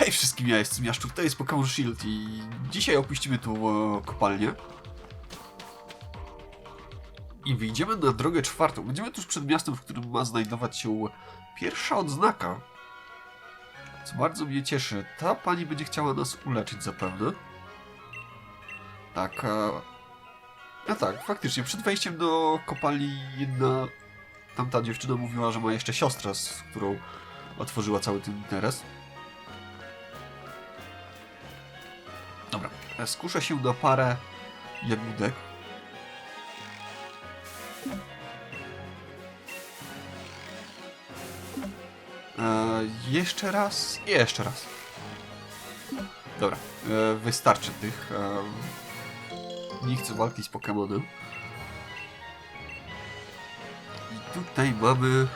Hej wszystkim, ja jestem Jaszczur, to jest Pokémon Shield i dzisiaj opuścimy tu e, kopalnię. I wyjdziemy na drogę czwartą. Będziemy tuż przed miastem, w którym ma znajdować się pierwsza odznaka. Co bardzo mnie cieszy. Ta pani będzie chciała nas uleczyć zapewne. Tak, e... No tak, faktycznie, przed wejściem do kopalni jedna tamta dziewczyna mówiła, że ma jeszcze siostrę, z którą otworzyła cały ten interes. Dobra, e, skuszę się na parę jagódek. E, jeszcze raz jeszcze raz. Dobra, e, wystarczy tych. E, nie chcę walki z Pokemonem. I tutaj mamy...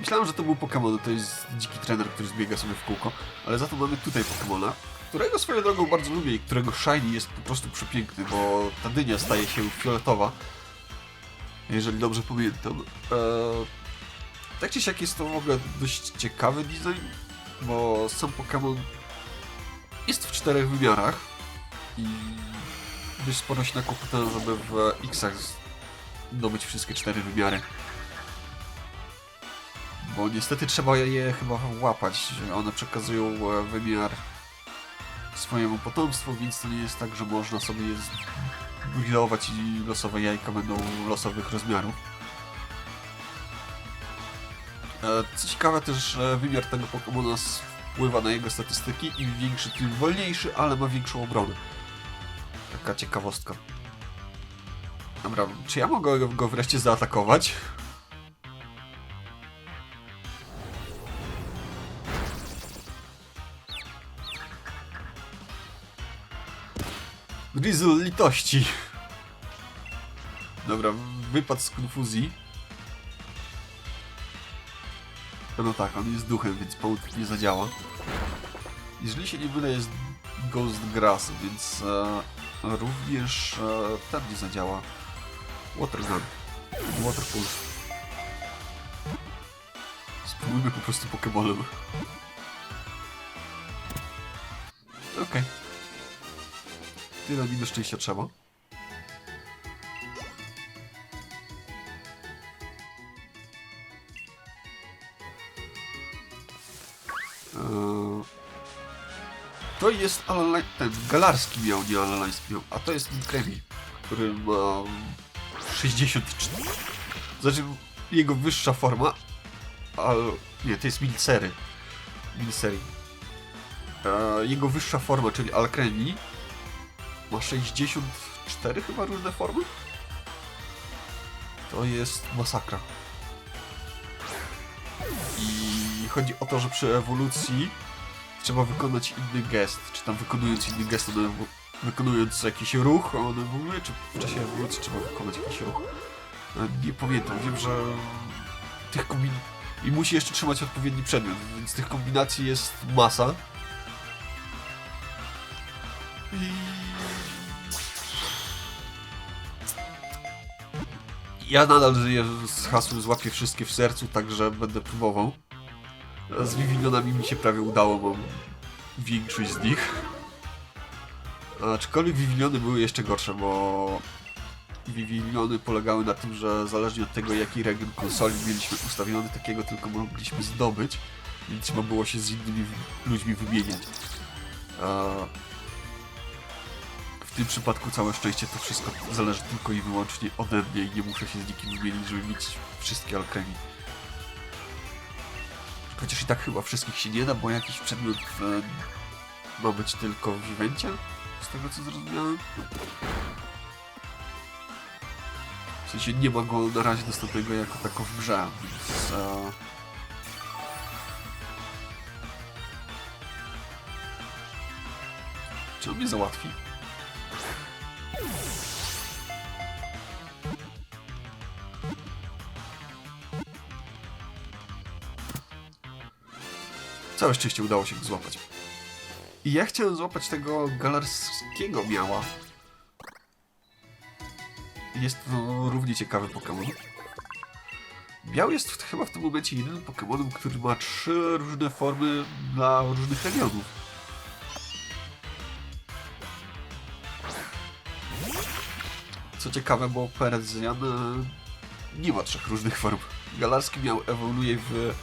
Myślałem, że to był Pokémon, to jest dziki trener, który zbiega sobie w kółko, ale za to mamy tutaj Pokémona, którego swoją drogą bardzo lubię i którego shiny jest po prostu przepiękny, bo ta dynia staje się fioletowa, jeżeli dobrze pamiętam. Eee, tak czy siak jest to w ogóle dość ciekawy design, bo sam Pokémon jest w czterech wymiarach i dość sporo się nakłopotałem, żeby w X-ach zdobyć wszystkie cztery wymiary. Bo niestety trzeba je chyba łapać. One przekazują e, wymiar swojemu potomstwu, więc to nie jest tak, że można sobie je zbudować i losowe jajka będą losowych rozmiarów. E, Co ciekawe też, że wymiar tego Pokemona wpływa na jego statystyki. Im większy, tym wolniejszy, ale ma większą obronę. Taka ciekawostka. Dobra, czy ja mogę go wreszcie zaatakować? Grizzle litości. Dobra, wypad z konfuzji. No tak, on jest duchem, więc połód nie zadziała. Jeżeli się nie mylę, jest Ghost Grass, więc e, również e, ten nie zadziała. Water Gun. Water Pulse. Spróbujmy po prostu Pokemonem. Okej. Tyle mi do szczęścia trzeba. To jest Alalaj... ten Galarski miał, nie Alalański miał, a to jest Kremi, który ma 64. Znaczy jego wyższa forma, ale nie, to jest Milcery. Milcery. Eee, jego wyższa forma, czyli Alkremi, ma 64 chyba różne formy? To jest masakra. I chodzi o to, że przy ewolucji trzeba wykonać inny gest, czy tam wykonując inny gest, one wykonując jakiś ruch, a on ewoluuje, czy w czasie ewolucji trzeba wykonać jakiś ruch. E, Nie pamiętam, wiem, że tych kombin... I musi jeszcze trzymać odpowiedni przedmiot, więc tych kombinacji jest masa. I... Ja nadal żyję z hasłem złapię wszystkie w sercu, także będę próbował. Z Vivillonami mi się prawie udało, mam większość z nich. Aczkolwiek Vivillony były jeszcze gorsze, bo Vivillony polegały na tym, że zależnie od tego jaki region konsoli mieliśmy ustawiony, takiego tylko mogliśmy zdobyć, więc trzeba było się z innymi ludźmi wymieniać. W tym przypadku całe szczęście to wszystko zależy tylko i wyłącznie ode mnie i nie muszę się z nikim wymienić, żeby mieć wszystkie alchemii. Chociaż i tak chyba wszystkich się nie da, bo jakiś przedmiot e, ma być tylko w evencie, z tego co zrozumiałem. W sensie nie ma go na razie dostępnego jako tako w grze, więc... E, czy on mnie załatwi? Całe szczęście udało się go złapać. I ja chciałem złapać tego galarskiego miała. Jest to równie ciekawy Pokémon. Biał jest chyba w tym momencie jedynym Pokemonem, który ma trzy różne formy dla różnych regionów. Co ciekawe, bo Perezjan e, nie ma trzech różnych form. Galarski miał ewoluuje w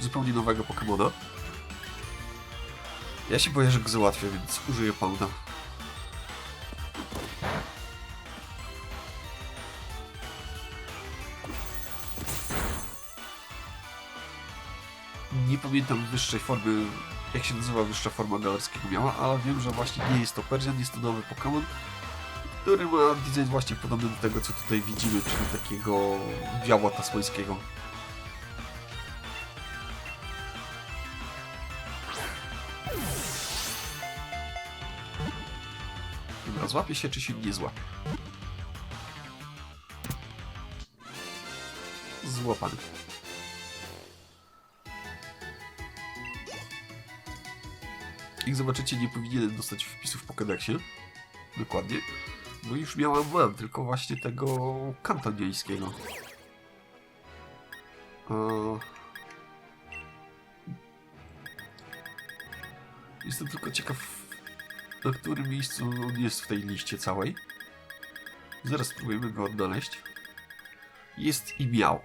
zupełnie nowego Pokemona. Ja się boję, że go załatwię, więc użyję Pounda. Nie pamiętam wyższej formy, jak się nazywa wyższa forma galarskiego miała, ale wiem, że właśnie nie jest to Persian, jest to nowy Pokémon, który ma design właśnie podobny do tego, co tutaj widzimy, czyli takiego diabła tasmańskiego. Złapie się, czy się nie złapie? Złapany. Jak zobaczycie, nie powinienem dostać wpisów w Pokédexie. Dokładnie. No już miałam mam, tylko właśnie tego kantonieńskiego. Eee... Jestem tylko ciekaw, na którym miejscu on jest w tej liście całej. Zaraz spróbujemy go odnaleźć. Jest i miał.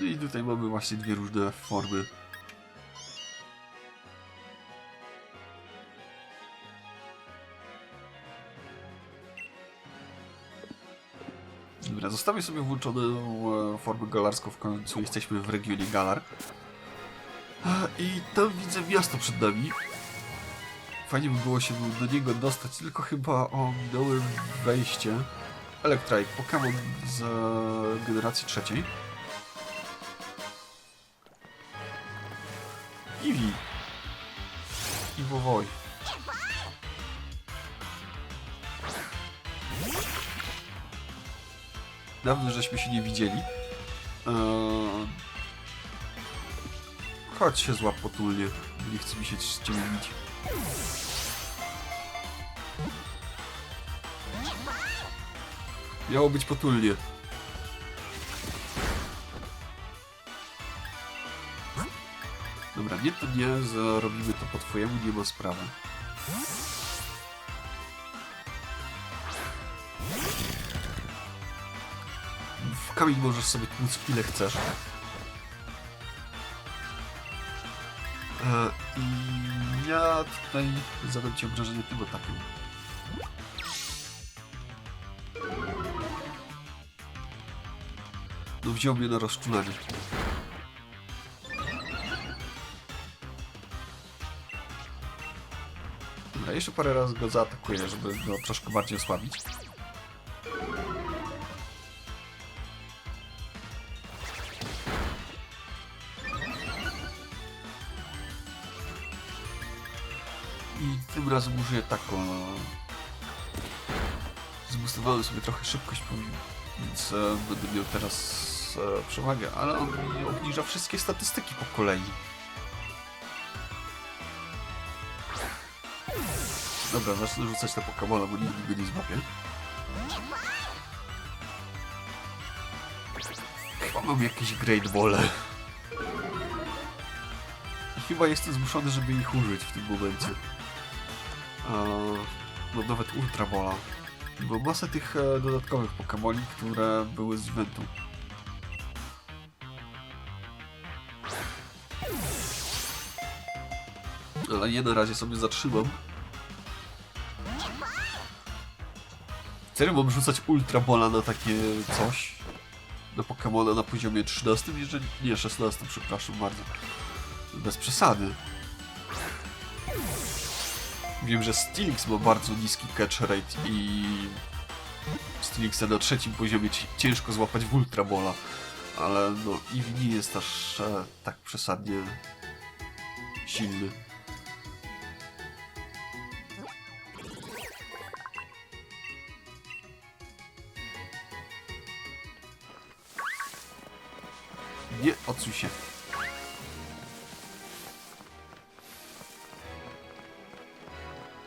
No i tutaj mamy właśnie dwie różne formy. Dobra, zostawię sobie włączoną e, formę galarską, w końcu jesteśmy w regionie Galar. I tam widzę miasto przed nami. Fajnie by było się do niego dostać, tylko chyba ominąłem wejście. Electrike, Pokémon z generacji trzeciej. Eevee. Iwowoj. Dawno żeśmy się nie widzieli. Eee... Chodź się złap potulnie. Nie chce mi się z. Miało być potulnie. Dobra, nie to nie, zrobimy to po twojemu, nie ma sprawy. W kamień możesz sobie tłuc ile chcesz. I ja tutaj zadam ci obrażenie tym atakiem. No wziął mnie na rozczulanie. Dobra, jeszcze parę razy go zaatakuję, żeby go troszkę bardziej osłabić. Razem użyję taką... Zbustowałem sobie trochę szybkość, więc e, będę miał teraz e, przewagę, ale on mi obniża wszystkie statystyki po kolei. Dobra, zacznę rzucać te Pokemona, bo nikt go nie złapie. Chyba mam jakieś Great Ball. Chyba jestem zmuszony, żeby ich użyć w tym momencie. Eee, no nawet Ultra Bola. Bo masę tych e, dodatkowych Pokemoni, które były z eventu. Ale je na razie sobie zatrzymam. Serio mam rzucać Ultra Bola na takie coś? Na Pokemona na poziomie 13, jeżeli... Nie, 16, przepraszam bardzo. Bez przesady. Wiem, że Stilix ma bardzo niski catch rate i Stilixa na trzecim poziomie ci- ciężko złapać w Ultra Bola. Ale no, Eevee nie jest aż e, tak przesadnie silny. Nie, odsuń się.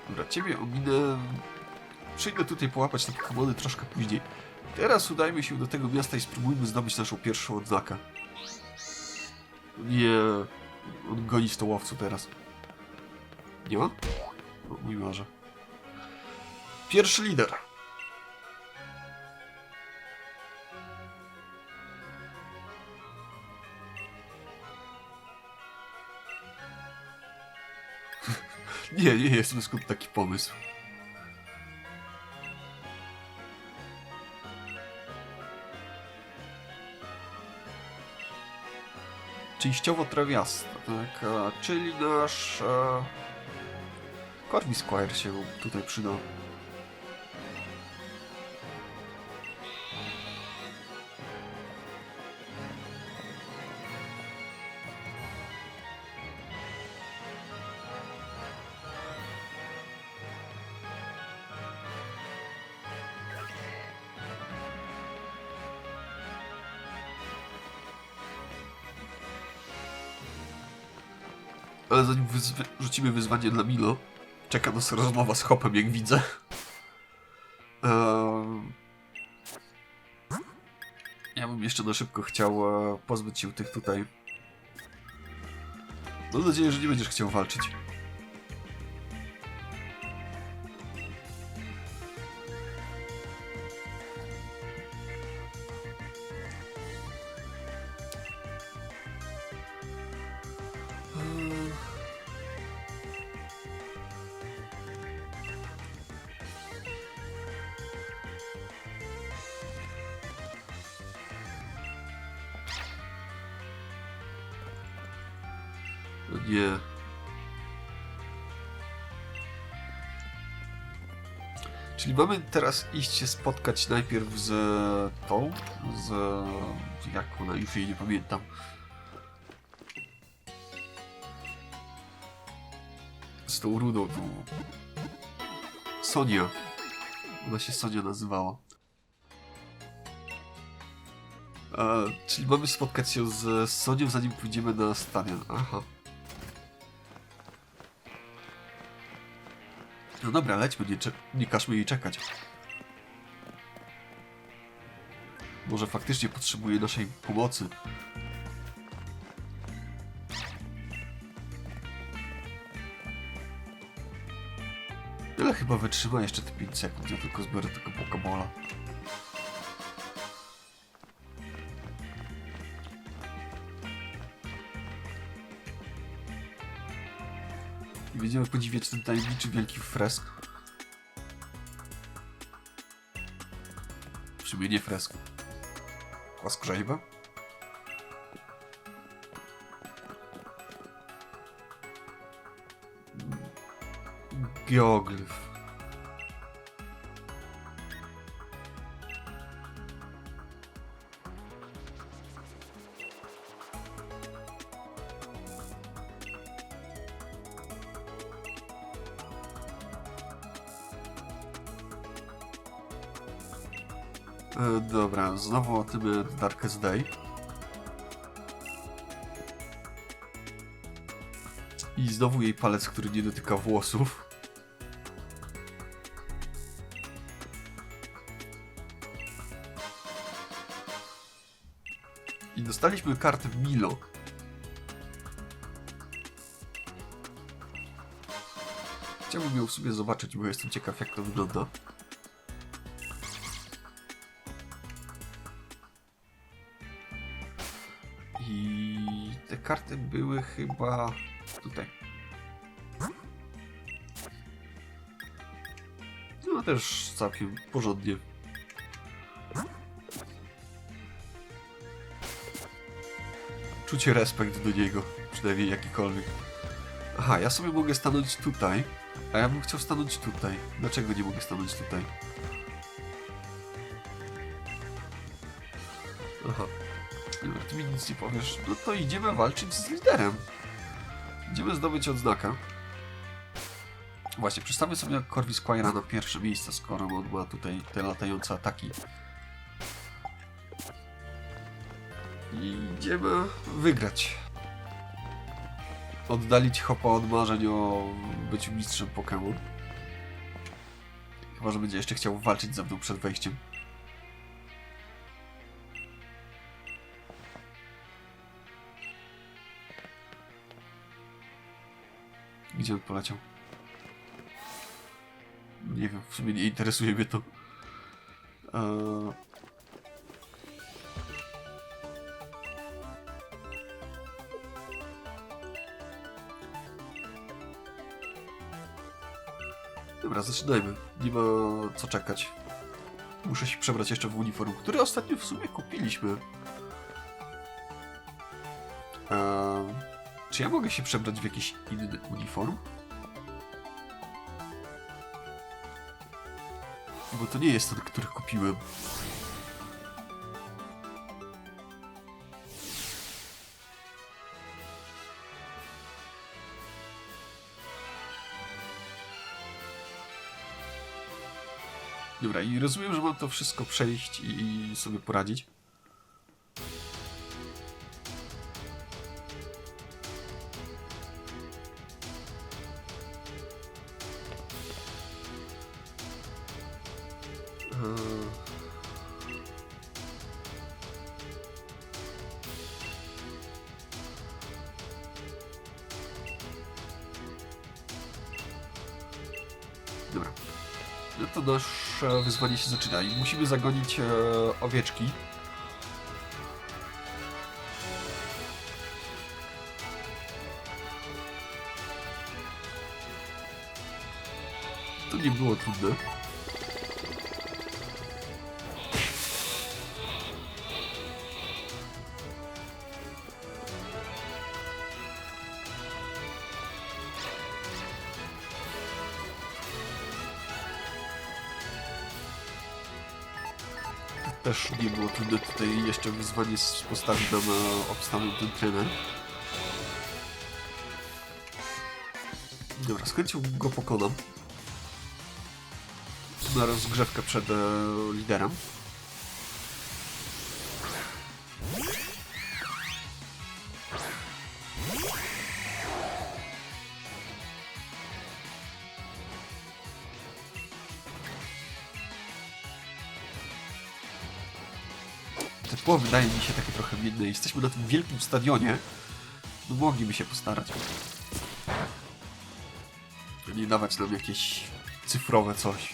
Dobra, ciebie ominę przyjdę tutaj połapać te Pokémony troszkę później. Teraz udajmy się do tego miasta i spróbujmy zdobyć naszą pierwszą odznakę. Nie... On goni w to łowcu teraz. Nie ma? O, mój Boże. Pierwszy lider. Nie, nie jest skąd taki pomysł. Częściowo trawiasta, tak? a, Czyli nasz... E... Corby Squire się tutaj przydał. Ale zanim wyzwy- rzucimy wyzwanie dla Milo, czeka nas rozmowa z Hopem, jak widzę. Ehm, Ja bym jeszcze na szybko chciał e, pozbyć się tych tutaj. Mam nadzieję, że nie będziesz chciał walczyć. No nie. Czyli mamy teraz iść się spotkać najpierw z tą, z... jak ona, już jej nie pamiętam. Z tą rudą, tą... Sonia. Ona się Sonia nazywała. E, czyli mamy spotkać się z Sonią, zanim pójdziemy na stadion. Aha. No dobra, lećmy, nie, nie każmy jej czekać. Może faktycznie potrzebuje naszej pomocy. Ale chyba wytrzyma jeszcze te 5 sekund, ja tylko zbiorę tego Pokemola. Będziemy podziwiać ten tajemniczy wielki fresk. W sumie nie fresk. Płaskorzeźba? Geoglyf. E, dobra, znowu o tym e, Darkest Day. I znowu jej palec, który nie dotyka włosów. I dostaliśmy kartę Milo. Chciałbym ją w sobie zobaczyć, bo jestem ciekaw jak to wygląda. Karty były chyba tutaj. No też całkiem porządnie. Czucie respekt do niego, przynajmniej jakikolwiek. Aha, ja sobie mogę stanąć tutaj, a ja bym chciał stanąć tutaj. Dlaczego nie mogę stanąć tutaj? Aha. Dobra, ty mi nic nie powiesz. No to idziemy walczyć z liderem. Idziemy zdobyć odznakę. Właśnie, przedstawię sobie Corby Squire'a na pierwsze miejsce, skoro on ma tutaj te latające ataki. I idziemy wygrać. Oddalić Hopa od marzeń o byciu mistrzem Pokémon. Chyba, że będzie jeszcze chciał walczyć ze mną przed wejściem. Gdzie on poleciał? Nie wiem, w sumie nie interesuje mnie to. Eee... Dobra, zaczynajmy. Nie ma co czekać. Muszę się przebrać jeszcze w uniform, który ostatnio w sumie kupiliśmy. Eee, czy ja mogę się przebrać w jakiś inny uniform? Bo to nie jest ten, który kupiłem. Dobra, i rozumiem, że mam to wszystko przejść i sobie poradzić. Dobra. No to nasze wyzwanie się zaczyna i musimy zagonić e, owieczki. To nie było trudne. Tutaj jeszcze wyzwanie postawić nam e, obstawę ten trener. Dobra, chęcią go pokonam. Na rozgrzewkę przed e, liderem. Tło wydaje mi się takie trochę biedne. Jesteśmy na tym wielkim stadionie. No mogliby się postarać. Nie dawać nam jakieś cyfrowe coś.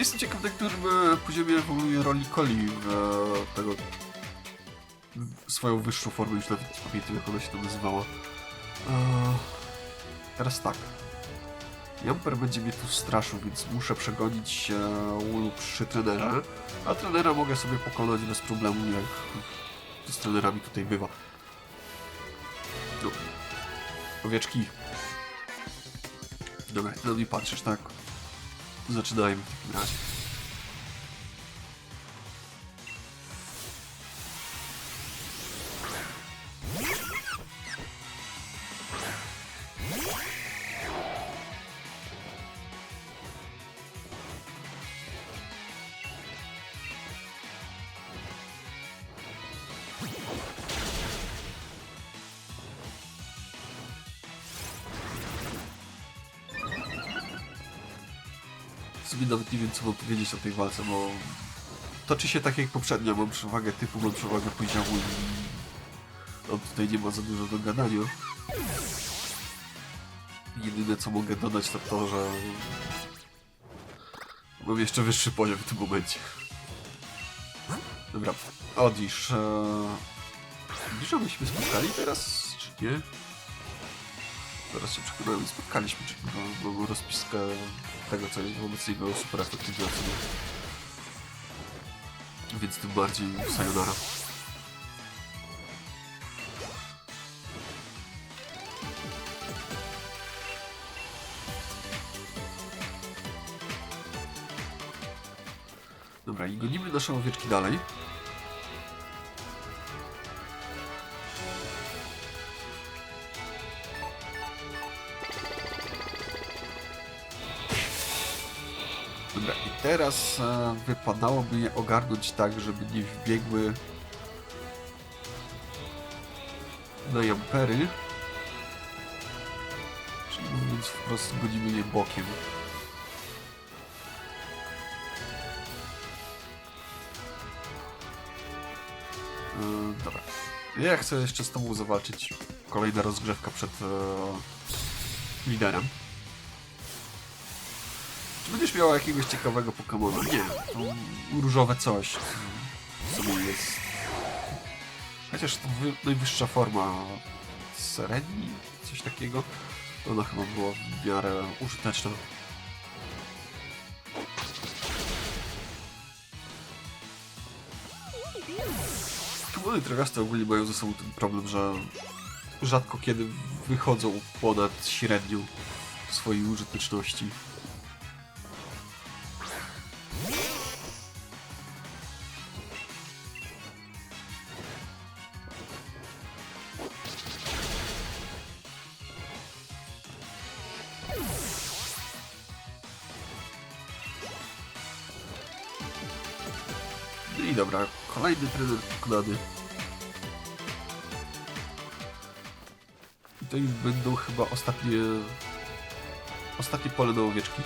Jestem ciekaw, którym e, poziomie ewoluuje roli Coli w e, tego w swoją wyższą formę, już nawet nie pamiętam jak ona się tam nazywała. E, teraz tak. Jumper będzie mnie tu straszył, więc muszę przegonić e, Ulu przy trenerze, a trenera mogę sobie pokonać bez problemu, jak to z trenerami tutaj bywa. No. Owieczki. Dobra, na mnie patrzysz, tak? Zaczynajmy w takim razie. Sumie nawet nie wiem, co mam powiedzieć o tej walce, bo toczy się tak jak poprzednio. Mam przewagę typu, mam przewagę poziomu i no, tutaj nie ma za dużo do gadania. Jedyne, co mogę dodać, to to, że mam jeszcze wyższy poziom w tym momencie. Dobra, Odisz. Eee... Odisz, myśmy spotkali teraz, czy nie? Teraz się przekonałem, spotkaliśmy, czyli bo rozpiskę tego, co wobec niego super efektywna sobie. Więc tym bardziej sayonara. Dobra, i gonimy nasze owieczki dalej. Teraz e, wypadałoby je ogarnąć tak, żeby nie wbiegły na jampery. Czyli mówiąc wprost, godzimy je bokiem. E, dobra. Ja chcę jeszcze z tobą zawalczyć. Kolejna rozgrzewka przed e, liderem. Będziesz miała jakiegoś ciekawego Pokemona? Nie. To różowe coś. Co sobie jest. Chociaż to wy, najwyższa forma Sereni, coś takiego. Ona chyba była w miarę użyteczna. Pokemony trawiaste ogólnie mają ze sobą ten problem, że rzadko kiedy wychodzą ponad średnią swojej użyteczności. Kolejny trener pokonany. I to już będą chyba ostatnie... Ostatnie pole na owieczki.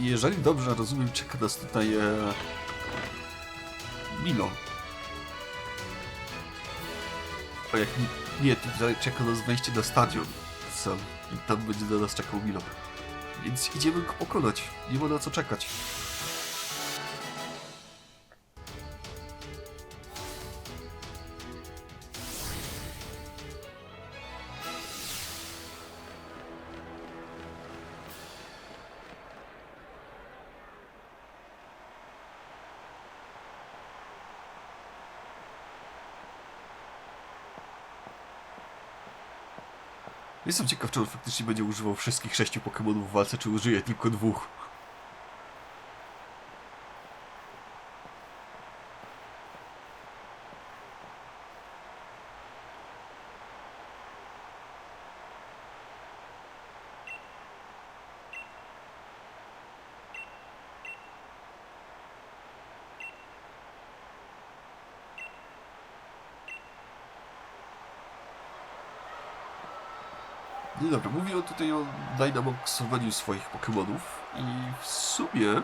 Jeżeli dobrze rozumiem, czeka nas tutaj e... Milo. A jak nie, nie, czeka nas wejście na stadion i tam będzie na nas czekał Milo. Więc idziemy go pokonać. Nie ma na co czekać. Jestem ciekaw, czy on faktycznie będzie używał wszystkich sześciu Pokemonów w walce, czy użyje tylko dwóch. No dobra, mówi on tutaj o Dynamaxowaniu swoich Pokemonów i w sumie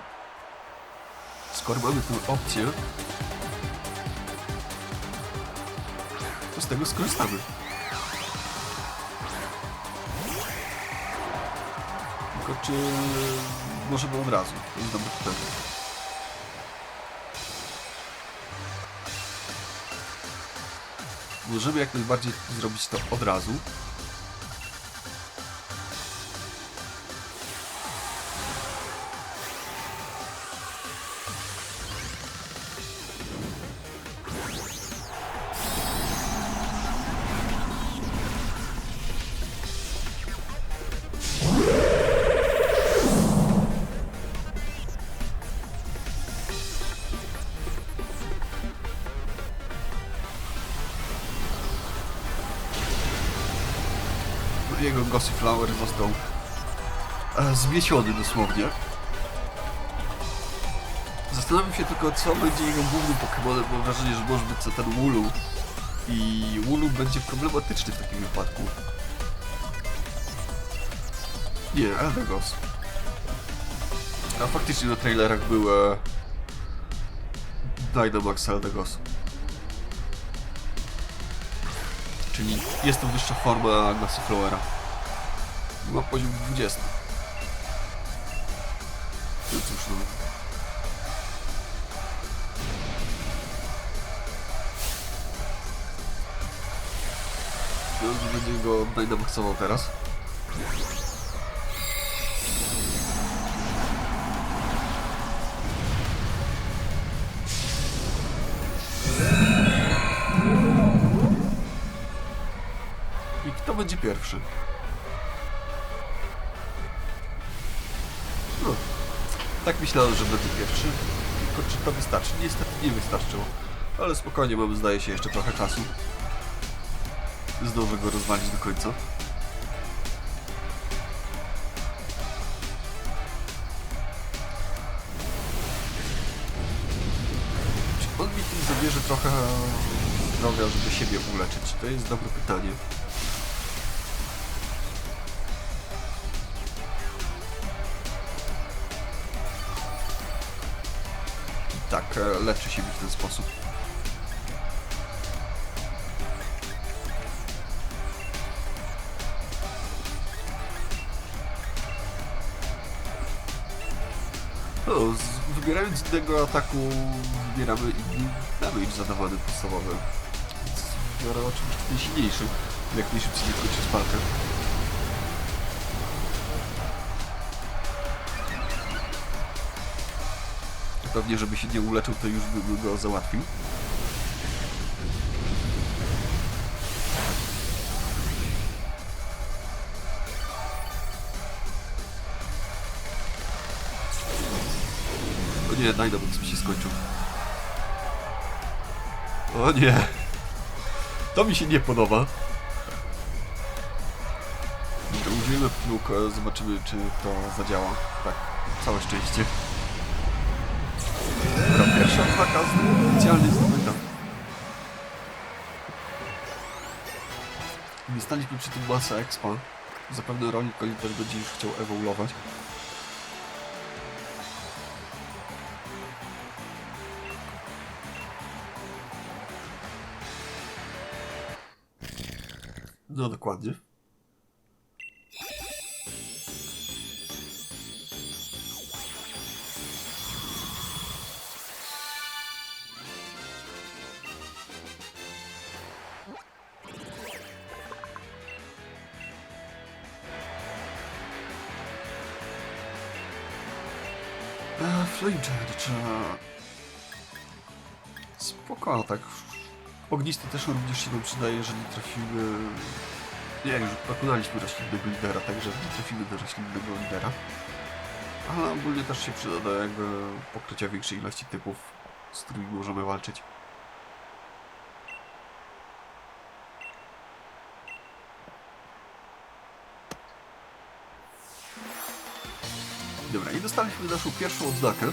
skoro mamy tę opcję to z tego skorzystamy. Tylko czy możemy od razu? To jest dobre. Możemy jak najbardziej zrobić to od razu. Zmieciony dosłownie. Zastanawiam się tylko, co będzie jego głównym Pokemonem. Mam wrażenie, że może być ten Wooloo. I Wooloo będzie problematyczny w takim wypadku. Nie, Eldegoss. A faktycznie na trailerach były Dynamax Eldegoss. Czyli jest to wyższa forma Gossiflowera. Ma poziom 20. go dynamaxował teraz. I kto będzie pierwszy? No, tak myślałem, że będzie pierwszy. Tylko czy to wystarczy? Niestety nie wystarczyło. Ale spokojnie, mamy zdaje się jeszcze trochę czasu. Zdążę go rozwalić do końca. Czy on mi tym zabierze trochę zdrowia, żeby siebie uleczyć? To jest dobre pytanie. Tak, e, leczy siebie w ten sposób. Wybierając innego ataku, wybieramy inny damage zadawany podstawowy. Biorę oczywiście ten silniejszy, jak najszybciej nie kończyć walkę. Pewnie, żeby się nie uleczył, to już bym go załatwił. Nie, Dynamax mi się skończył. O nie. To mi się nie podoba. Użyjemy pluk, e, zobaczymy czy to zadziała. Tak, całe szczęście. Dobra, pierwsza ataka specjalnie zdobyta. Dostaliśmy przy tym masę expa. Zapewne Colin też będzie już chciał ewoluować. No dokładnie. E, Flame Charge. Spoko, tak. Ognisty też również się nam przydaje, jeżeli trafimy... Nie, już pokonaliśmy roślinnego lidera, także nie trafimy do roślinnego lidera. Ale ogólnie też się przyda do jakby pokrycia większej ilości typów, z którymi możemy walczyć. Dobra, i dostaliśmy naszą pierwszą odznakę.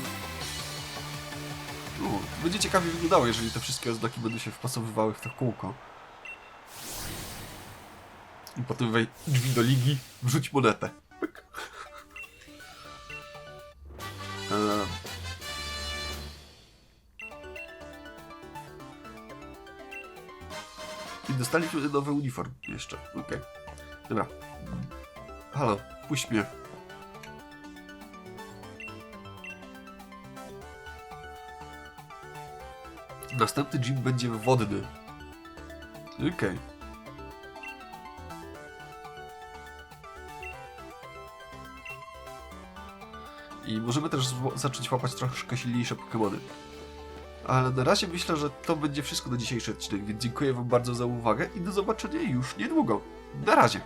Będzie ciekawie wyglądało, jeżeli te wszystkie oznaki będą się wpasowywały w to kółko. I potem wej drzwi do ligi, wrzuć monetę. Pyk. Eee. I dostaliśmy nowy uniform jeszcze, okej. Dobra. Halo, puść mnie. Następny gym będzie wodny. Okej. I możemy też zacząć łapać troszkę silniejsze Pokémony. Ale na razie myślę, że to będzie wszystko na dzisiejszy odcinek, więc dziękuję Wam bardzo za uwagę i do zobaczenia już niedługo. Na razie.